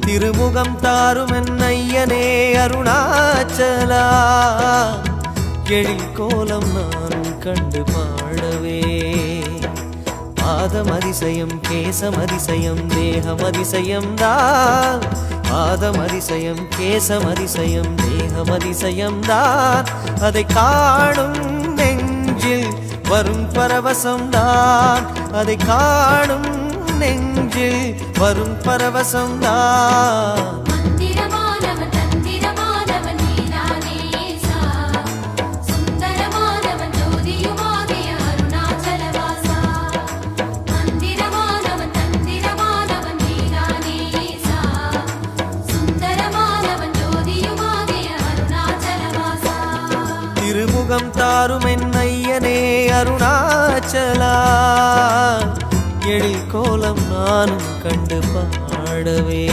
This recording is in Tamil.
திருமுகம் தாரும் என்னையனே அருணாச்சலா. எழில் கோலம் நானும் கண்டு பாடவே. பாதம் அதிசயம் கேசம் அதிசயம் தேகம் அதிசயம் தான் பாதம் அதிசயம் கேசம் அதிசயம் தேகம் அதிசயம் தான் அதை காணும் நெஞ்சில் வரும் பரவசம் தான். அதை காணும் நெஞ்சில் வரும் பரவசம் தான் திருமுகம் தாரும் என்னையனே அருணாச்சலா. எழில் கோலம் நானும் கண்டு பாடவே.